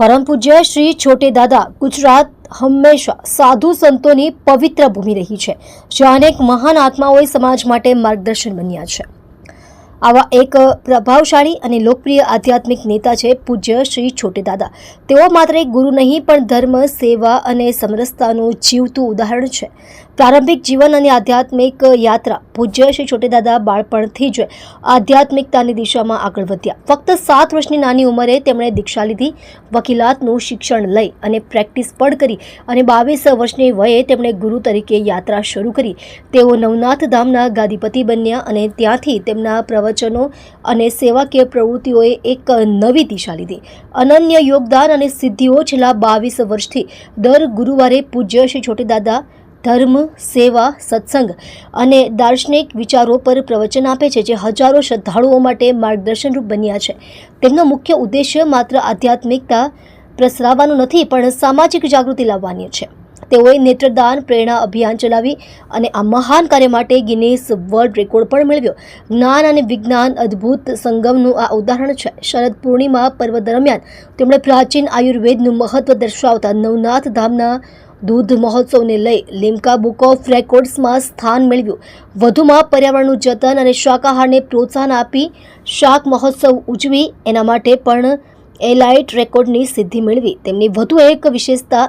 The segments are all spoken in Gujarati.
પરમ પૂજ્ય શ્રી છોટે દાદા ગુજરાત હંમેશા સાધુ સંતોની પવિત્ર ભૂમિ રહી છે જ્યાં અનેક મહાન આત્માઓએ સમાજ માટે માર્ગદર્શન બન્યા છે. આવા એક પ્રભાવશાળી અને લોકપ્રિય આધ્યાત્મિક નેતા છે પૂજ્ય શ્રી છોટે દાદા. તેઓ માત્ર એક ગુરુ નહીં, પણ ધર્મ, સેવા અને સમરસતાનું જીવતું ઉદાહરણ છે. પ્રારંભિક જીવન અને આધ્યાત્મિક યાત્રા. પૂજ્ય શ્રી છોટેદાદા બાળપણથી જ આધ્યાત્મિકતાની દિશામાં આગળ વધ્યા. ફક્ત સાત વર્ષની નાની ઉંમરે તેમણે દીક્ષા લીધી, વકીલાતનું શિક્ષણ લઈ અને પ્રેક્ટિસ પણ કરી અને બાવીસ વર્ષની વયે તેમણે ગુરુ તરીકે યાત્રા શરૂ કરી. તેઓ નવનાથ ધામના ગાદીપતિ બન્યા અને ત્યાંથી તેમના પ્રવચનો અને સેવાકીય પ્રવૃત્તિઓએ એક નવી દિશા લીધી. અનન્ય યોગદાન અને સિદ્ધિઓ છેલ્લા બાવીસ વર્ષથી દર ગુરુવારે પૂજ્ય શ્રી છોટે દાદા ધર્મ, સેવા, સત્સંગ અને દાર્શનિક વિચારો પર પ્રવચન આપે છે, જે હજારો શ્રદ્ધાળુઓ માટે માર્ગદર્શનરૂપ બન્યા છે. તેમનો મુખ્ય ઉદ્દેશ્ય માત્ર આધ્યાત્મિકતા પ્રસરાવવાનું નથી, પણ સામાજિક જાગૃતિ લાવવાની છે. તેઓએ નેત્રદાન, પ્રેરણા અભિયાન ચલાવી અને આ મહાન કાર્ય માટે ગિનીસ વર્લ્ડ રેકોર્ડ પણ મેળવ્યો. જ્ઞાન અને વિજ્ઞાન અદ્ભુત સંગમનું આ ઉદાહરણ છે. શરદ પૂર્ણિમા પર્વ દરમિયાન તેમણે પ્રાચીન આયુર્વેદનું મહત્વ દર્શાવતા નવનાથ ધામના દૂધ મહોત્સવને લઈ લીમકા બુક ઓફ રેકોર્ડ્સમાં સ્થાન મેળવ્યું. વધુમાં પર્યાવરણનું જતન અને શાકાહારને પ્રોત્સાહન આપી શાક મહોત્સવ ઉજવી. એના માટે પણ એલાઇટ રેકોર્ડની સિદ્ધિ મેળવી. તેમની વધુ એક વિશેષતા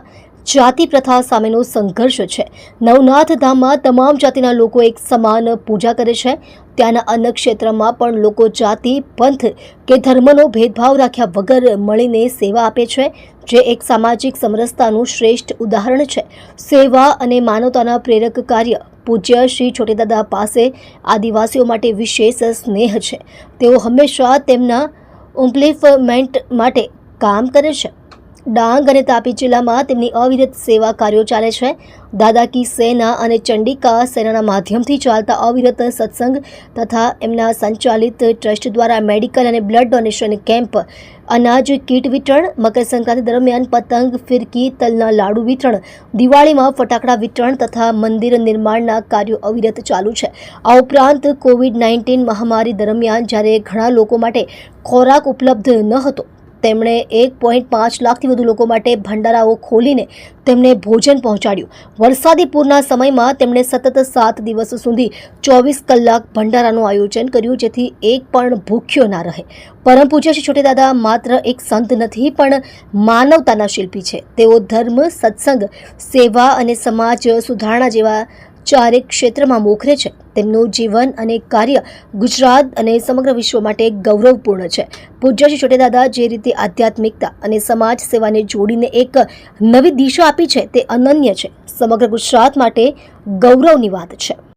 જાતિ પ્રથા સામેનો સંઘર્ષ છે. નવનાથ ધામમાં તમામ જાતિના લોકો એક સમાન પૂજા કરે છે. ત્યાંના અન્ય ક્ષેત્રમાં પણ લોકો જાતિ, પંથ કે ધર્મનો ભેદભાવ રાખ્યા વગર મળીને સેવા આપે છે, જે એક સામાજિક સમરસતાનું શ્રેષ્ઠ ઉદાહરણ છે. સેવા અને માનવતાના પ્રેરક કાર્ય પૂજ્ય શ્રી છોટેદાદા પાસે આદિવાસીઓ માટે વિશેષ સ્નેહ છે. તેઓ હંમેશા તેમના ઉમ્પ્લિફમેન્ટ માટે કામ કરે છે. ડાંગ અને તાપી જિલ્લામાં તેમની અવિરત સેવા કાર્યો ચાલે છે. દાદા કી સેના અને ચંડિકા સેનાના માધ્યમથી ચાલતા અવિરત સત્સંગ તથા એમના સંચાલિત ટ્રસ્ટ દ્વારા મેડિકલ અને બ્લડ ડોનેશન કેમ્પ, અનાજ કીટ વિતરણ મકર સંક્રાંતિ દરમિયાન પતંગ, ફિરકી, તલના લાડુ વિતરણ, દિવાળીમાં ફટાકડા વિતરણ તથા મંદિર નિર્માણના કાર્યો અવિરત ચાલુ છે. આ ઉપરાંત કોવિડ નાઇન્ટીન મહામારી દરમિયાન જ્યારે ઘણા લોકો માટે ખોરાક ઉપલબ્ધ ન હતો તેમણે એક પોઈન્ટ પાંચ લાખથી વધુ લોકો માટે ભંડારાઓ ખોલીને તેમને ભોજન પહોંચાડ્યું. વરસાદી પૂરના સમયમાં તેમણે સતત સાત દિવસ સુધી ચોવીસ કલાક ભંડારાનું આયોજન કર્યું, જેથી એક પણ ભૂખ્યો ના રહે. પરમ પૂજ્ય શ્રી છોટેદાદા માત્ર એક સંત નથી, પણ માનવતાના શિલ્પી છે. તેઓ ધર્મ, સત્સંગ, સેવા અને સમાજ સુધારણા જેવા ચારેક ક્ષેત્રમાં મોખરે છે. તેમનું જીવન અને કાર્ય ગુજરાત અને સમગ્ર વિશ્વ માટે ગૌરવપૂર્ણ છે. પૂજ્ય શ્રી છોટેદાદા જે રીતે આધ્યાત્મિકતા અને સમાજ સેવાને જોડીને એક નવી દિશા આપી છે તે અનન્ય છે. સમગ્ર ગુજરાત માટે ગૌરવની વાત છે.